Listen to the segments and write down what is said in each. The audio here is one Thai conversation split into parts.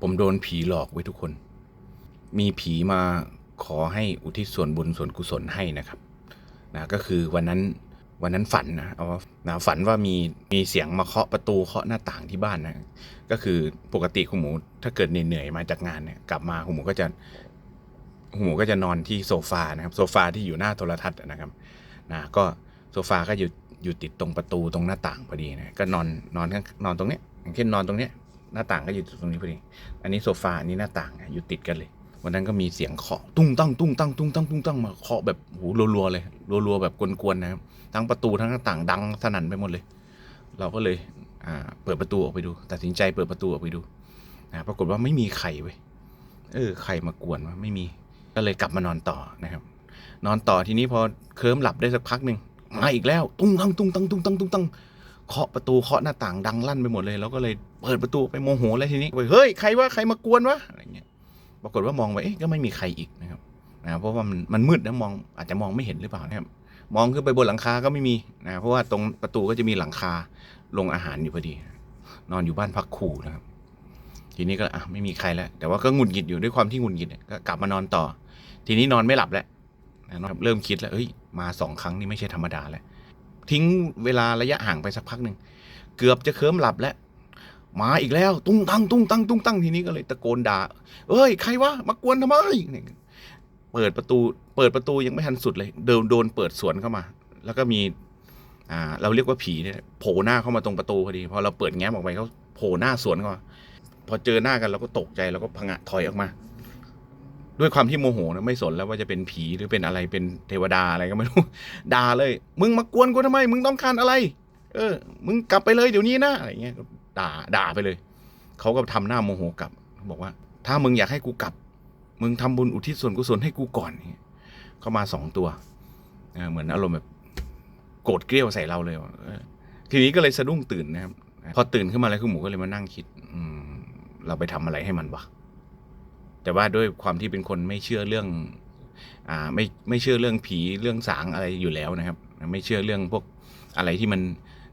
ผมโดนผีหลอกไว้ทุกคน มีผีมาขอให้อุทิศส่วนบุญส่วนกุศลให้นะครับนะก็คือวันนั้นวันนั้นฝันนะเอาว่านะฝันว่ามีมีเสียงมาเคาะประตูเคาะหน้าต่างที่บ้านนะก็คือปกติคุณหมูถ้าเกิดเหนื่อยมาจากงานเนี่ยกลับมาคุณหมูก็จะคุณหมูก็จะนอนที่โซฟานะครับโซฟาที่อยู่หน้าโทรทัศน์นะครับนะก็โซฟาก็อยู่อยู่ติดตรงประตูตรงหน้าต่างพอดีนะก็นอนนอนข้างนอนตรงเนี้ยอย่างเช่นนอนตรงเนี้ย หน้าต่างก็อยู่ตรงนี้พอดี อันนี้โซฟาอันนี้หน้าต่างอยู่ติดกันเลย วันนั้นก็มีเสียงเคาะตุ้งตั้งตุ้งตั้งตุ้งตั้งตุ้งตั้งมาเคาะแบบโหรัวๆเลยรัวๆแบบกวนๆนะครับทั้งประตูทั้งหน้าต่างดังสนั่นไปหมดเลย เราก็เลยเปิดประตูออกไปดู ตัดสินใจเปิดประตูออกไปดูนะปรากฏว่าไม่มีใครเว้ยเออใครมากวนวะไม่มีก็เลยกลับมานอนต่อนะครับ นอนต่อทีนี้พอเคลิ้มหลับได้สักพักหนึ่งมาอีกแล้ว ตุ้งตั้งตุ้งตั้งตุ้งตั้งตุ้งตั้ง เคาะประตูเคาะหน้าต่างดังลั่นไปหมดเลยเราก็เลยเปิดประตูไปโมโหเลยทีนี้เฮ้ยใครวะใครมากวนวะอะไรเงี้ยปรากฏว่ามองไปเอ๊ะก็ไม่มีใครอีกนะครับนะเพราะว่ามันมันมืดนะมองอาจจะมองไม่เห็นหรือเปล่านะครับมองขึ้นไปบนหลังคาก็ไม่มีนะเพราะว่าตรงประตูก็จะมีหลังคาลงอาหารอยู่พอดี นอนอยู่บ้านพักครูนะครับ ทีนี้ก็อะไม่มีใครแล้ว แต่ว่าก็หงุดหงิดอยู่ด้วยความที่หงุดหงิดก็กลับมานอนต่อ ทีนี้นอนไม่หลับแล้วนะเริ่มคิดแล้วเฮ้ยมาสองครั้งนี่ไม่ใช่ธรรมดาแล้ว ทิ้งเวลาระยะห่างไปสักพักหนึ่งเกือบจะเคิมหลับแล้วมาอีกแล้ว ตุ้งตั้งตุ้งตั้งตุ้งตั้งทีนี้ก็เลยตะโกนด่าเอ้ยใครวะมากวนทำไมเนี่ยเปิดประตู เปิดประตูยังไม่ทันสุดเลย เดินโดนเปิดสวนเข้ามา แล้วก็มีอ่าเราเรียกว่าผีเนี่ยโผล่หน้าเข้ามาตรงประตูพอดีพอเราเปิดแง้มออกไปเขาโผล่หน้าสวนเข้ามาพอเจอหน้ากันเราก็ตกใจเราก็พังะถอยออกมา ด้วยความที่โมโหนะไม่สนแล้วว่าจะเป็นผีหรือเป็นอะไรเป็นเทวดาอะไรก็ไม่รู้ด่าเลย มึงมากวนกูทำไม มึงต้องการอะไร เออ มึงกลับไปเลยเดี๋ยวนี้นะอะไรเงี้ยด่าด่าไปเลยเขาก็ทำหน้าโมโหกลับบอกว่า ถ้ามึงอยากให้กูกลับ มึงทำบุญอุทิศส่วนกุศลให้กูก่อนเขามาสองตัวเเหมือนอารมณ์แบบโกรธเกรี้ยวใส่เราเลยเออทีนี้ก็เลยสะดุ้งตื่นนะครับพอตื่นขึ้นมาแล้วคือหมูก็เลยมานั่งคิด อืมเราไปทำอะไรให้มันวะ แต่ว่าด้วยความที่เป็นคนไม่เชื่อเรื่องอ่าไม่ไม่เชื่อเรื่องผีเรื่องสางอะไรอยู่แล้วนะครับ ไม่เชื่อเรื่องพวกอะไรที่มัน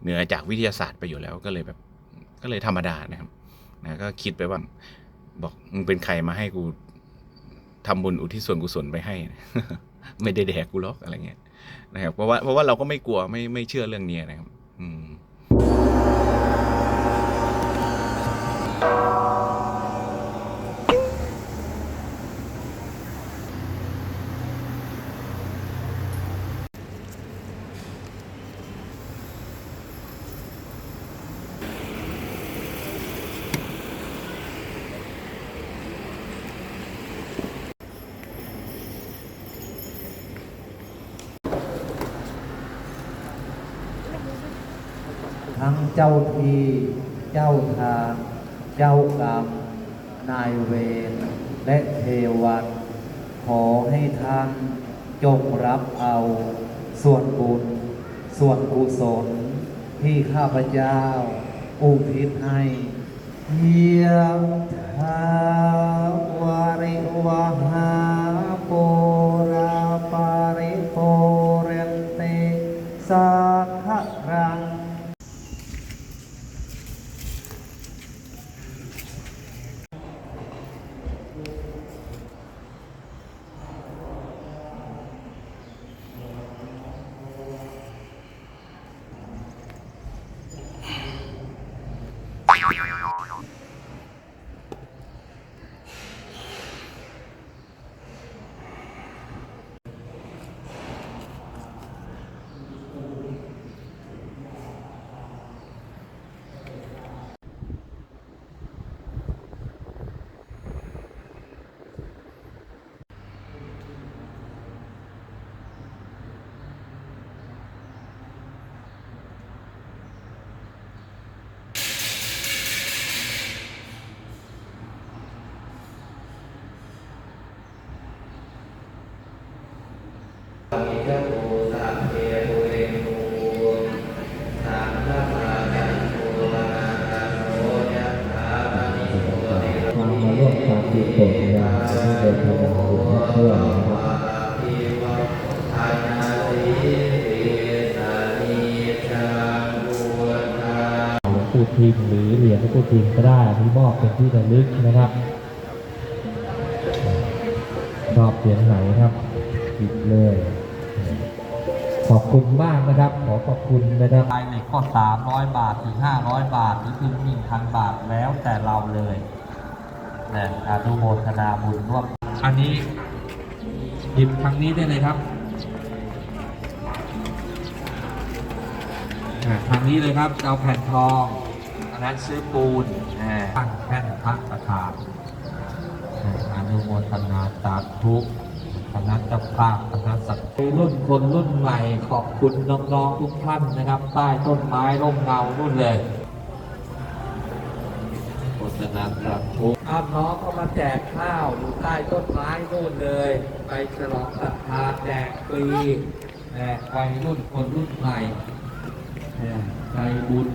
เหนือจากวิทยาศาสตร์ไปอยู่แล้วก็เลยแบบ ก็เลยธรรมดานะครับนะก็คิดไปว่าบอกมึงเป็นใครมาให้กูทำบุญอุทิศส่วนกุศลไปให้ ไม่ได้แดกกูหรอกอะไรเงี้ยนะครับเพราะว่าเพราะว่าเราก็ไม่กลัวไม่ไม่เชื่อเรื่องนี้นะครับ อืม ทั้งเจ้าทีเจ้าทาง เจ้ากรรม นายเวร และเทวัน ขอให้ท่านจงรับเอา ส่วนบุญ ส่วนกุศล ที่ข้าพเจ้า อุทิศให้เยี่ยงทา Yeah. เดินทางมาถึงเพื่อนนะครับหลวงปู่ทิพิมพ์หรือเหรียญหลวงปู่ทิมก็ได้ที่มอบเป็นที่ระลึกนะครับชอบเสียงไหนครับหยิบเลย ขอบคุณมากนะครับ ขอขอบคุณนะครับรายเหล็กก็300 บาท ถึง 500 บาท หรือถึง1,000 บาทแล้วแต่เราเลย นะอนุโมทนาบุญร่วม อันนี้หยิบทางนี้ได้เลยครับทางนี้เลยครับเอาแผ่นทองอันนั้นซื้อปูนตั้งแท่นพระประธานอาอนุโมทนาสาธุคณะเจ้าภาพคณะสัตว์รุ่นคนรุ่นใหม่ขอบคุณน้องๆทุกท่านนะครับ ใต้ต้นไม้ร่มเงานู่นเลย โฆษณาสาธุอ้าวน้องก็มาแจกข้าวอยู่ใต้ต้นไม้นู่นเลย ไปฉลองศรัทธาแจกฟรีแจกวัยรุ่นคนรุ่นใหม่ใจบุญ